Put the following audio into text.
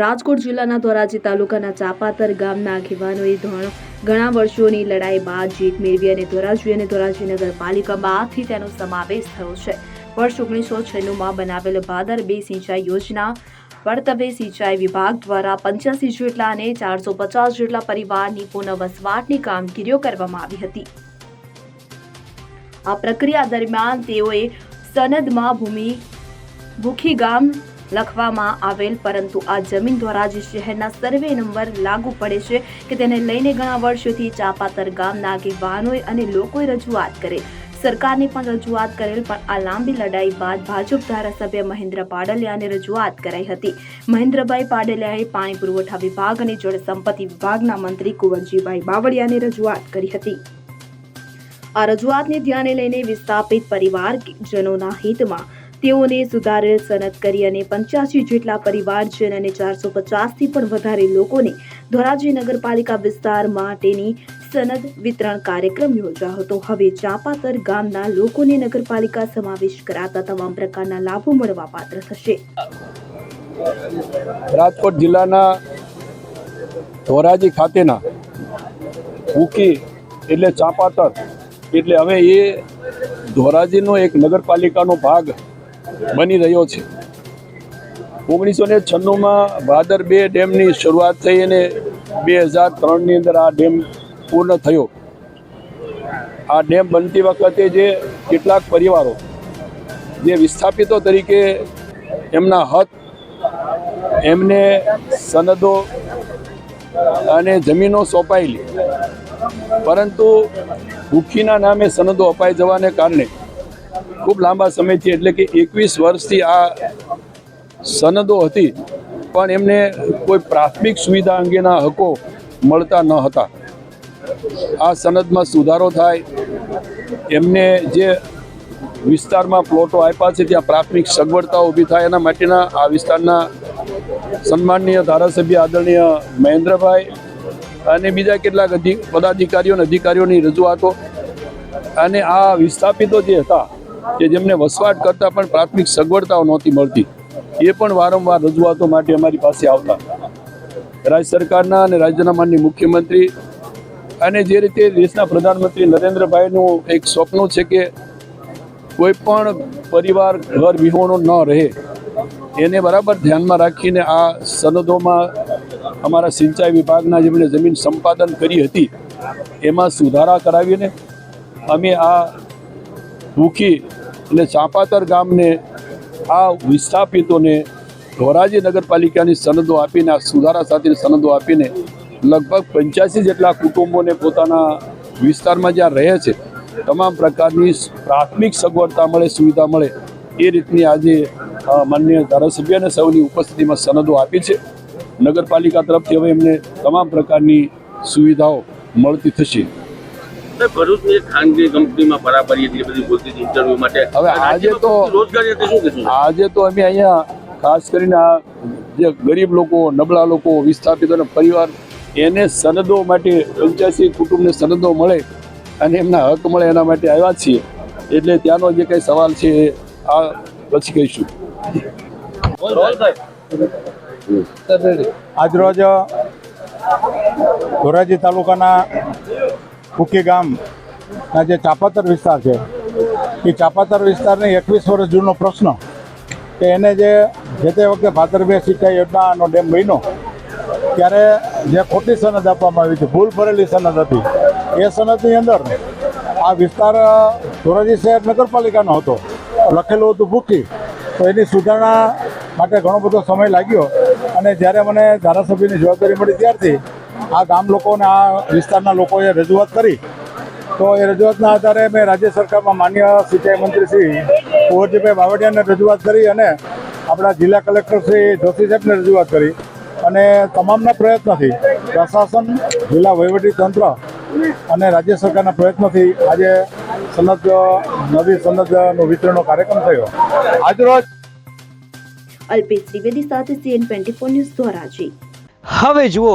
રાજકોટ જિલ્લાના ધોરાજી તાલુકાના ચાપાતર ગામના આગેવાનોએ ઘણા વર્ષોની લડાઈ બાદ જીત મેળવી અને ધોરાજી અને ધોરાજી નગરપાલિકામાં આજથી તેનો સમાવેશ થયો છે. વર્ષ ઓગણીસો છન્નુંમાં બનાવેલ ભાદર બે સિંચાઈ યોજના વર્તવે સિંચાઈ વિભાગ દ્વારા પંચ્યાસી જેટલા અને ચારસો પચાસ જેટલા પરિવારની પુનઃવસવાટની કામગીરીઓ કરવામાં આવી હતી. આ પ્રક્રિયા દરમિયાન તેઓએ સનદમાં ભૂમિ ભૂખી ગામ લખવામાં આવેલ, પરંતુ આ જમીન ધોરાજી શહેરના સર્વે નંબર લાગુ પડે છે કે તેને લઈને ઘણા વર્ષોથી ચાપાતર ગામના આગેવાનોએ અને લોકોએ રજૂઆત કરેલ સરકારને પણ રજૂઆત કરેલ, પણ આ લાંબી લડાઈ બાદ ભાજપ ધારાસભ્ય મહેન્દ્ર પાડલિયાને રજૂઆત કરાઈ હતી. મહેન્દ્રભાઈ પાડલિયાએ પાણી પુરવઠા વિભાગ અને જળ સંપત્તિ વિભાગના મંત્રી કુંવરજીભાઈ બાવળિયાને રજૂઆત કરી હતી. આ રજૂઆતને ધ્યાને લઈને વિસ્થાપિત પરિવારજનોના હિતમાં તેઓને સુધારેલ સનદ કરી અને પંચ્યાસી જેટલા પરિવારજન અને ચારસો પચાસથી પણ વધારે લોકોને ધોરાજી નગરપાલિકા વિસ્તાર માટેની સનદ વિતરણ કાર્યક્રમ યોજાયો હતો. હવે ચાપાતર ગામના લોકોને નગરપાલિકા સમાવેશ કરાતા તમામ પ્રકારના લાભો મળવા પાત્ર થશે. રાજકોટ જિલ્લાના ધોરાજી ખાતેના ઉકી એટલે ચાંપાતર એટલે હવે એ ધોરાજીનો એક નગરપાલિકાનો ભાગ બની રહ્યો છે. ઓગણીસો ને છન્નુંમાં ભાદર બે ડેમની શરૂઆત થઈ અને બે હજાર ત્રણની અંદર આ ડેમ પૂર્ણ થયો. આ ડેમ બનતી વખતે જે કેટલાક પરિવારો, જે વિસ્થાપિતો તરીકે એમના હક, એમને સનદો અને જમીનો સોંપાયેલી. પરંતુ ભૂખીના નામે સનદો અપાઈ જવાને કારણે ખૂબ લાંબા સમયથી એટલે કે એકવીસ વર્ષથી આ સનદો હતી, પણ એમને કોઈ પ્રાથમિક સુવિધા અંગેના હકો મળતા ન હતા. આ સનદમાં સુધારો થાય, એમને જે વિસ્તારમાં પ્લોટો આપ્યા છે, ત્યાં પ્રાથમિક સગવડતાઓ ઊભી થાય, એના માટેના આ વિસ્તારના સન્માનનીય ધારાસભ્ય આદરણીય મહેન્દ્રભાઈ અને બીજા કેટલાક પદાધિકારીઓ અને અધિકારીઓની રજૂઆતો અને આ વિસ્થાપિતો જે હતા કે જેમને વસવાટ કરતાં પણ પ્રાથમિક સગવડતાઓ નહોતી મળતી, એ પણ વારંવાર રજૂઆતો માટે અમારી પાસે આવતા. રાજ્ય સરકારના અને રાજ્યના માનની મુખ્યમંત્રી અને જે રીતે દેશના પ્રધાનમંત્રી નરેન્દ્રભાઈનું એક સ્વપ્ન છે કે કોઈ પણ પરિવાર, ઘર વિહોણો ન રહે, એને બરાબર ધ્યાનમાં રાખીને આ સનદોમાં અમારા સિંચાઈ વિભાગના જેમણે જમીન સંપાદન કરી હતી, એમાં સુધારા કરાવીને અમે આ ભૂખી એટલે ચાંપાતર ગામને આ વિસ્થાપિતોને ધોરાજી નગરપાલિકાની સનદો આપીને, આ સુધારા સાથેની સનદો આપીને લગભગ પંચ્યાસી જેટલા કુટુંબોને પોતાના વિસ્તારમાં જ્યાં રહે છે, તમામ પ્રકારની પ્રાથમિક સગવડતા મળે, સુવિધા મળે એ રીતની આજે માન્ય ધારાસભ્ય અને સૌની ઉપસ્થિતિમાં સનદો આપી છે. નગરપાલિકા તરફથી હવે એમને તમામ પ્રકારની સુવિધાઓ મળતી થશે. ભરૂચની ખાનગી કંપનીમાં બરાબરી એટલી બધી બોલતી હતી ઇન્ટરવ્યુ માટે. હવે આજે તો- રોજગારી શું કહેશું આજે તો અમે અહીંયા ખાસ કરીને આ જે ગરીબ લોકો નબળા લોકો વિસ્થાપિત અને પરિવાર એને સનદો માટે પંચ્યાસી કુટુંબને સનદો મળે અને એમના હક મળે એના માટે આવ્યા છીએ. એટલે ત્યાંનો જે કંઈ સવાલ છે એ આ પછી કહીશું. આજરોજ ધોરાજી તાલુકાના કુકી ગામના જે ચાપાતર વિસ્તાર છે, એ ચાપાતર વિસ્તારની એકવીસ વર્ષ જૂનો પ્રશ્ન કે એને જે જે તે વખતે ભાદરબે સિંચાઈ યોજનાનો ડેમ બન્યો, ત્યારે જે ખોટી સનદ આપવામાં આવી હતી, ભૂલ ભરેલી સનદ હતી, એ સનદની અંદર આ વિસ્તાર ધોરાજી શહેર નગરપાલિકાનો હતો. લખેલું હતું ભૂખી, તો એની સુધારણા માટે ઘણો બધો સમય લાગ્યો અને જ્યારે મને ધારાસભ્યની જવાબદારી મળી ત્યારથી આ ગામ લોકોને આ વિસ્તારના લોકોએ રજૂઆત કરી. તો એ રજૂઆતના આધારે મેં રાજ્ય સરકારમાં માન્ય સિંચાઈ મંત્રી શ્રી કુંવરજીભાઈ બાવળિયાને રજૂઆત કરી અને આપણા જિલ્લા કલેક્ટર શ્રી જોશી સાહેબને રજૂઆત કરી. અને તમામના પ્રયત્નથી પ્રશાસન જિલ્લા વહીવટી તંત્ર અને રાજ્ય સરકારના પ્રયત્નથી આજે સનદ નવી સનદનો વિતરણનો કાર્યક્રમ થયો. આજરોજ અલ્પેશ ત્રિવેદી સાથે CN twenty four news Dhoraji હવે જુઓ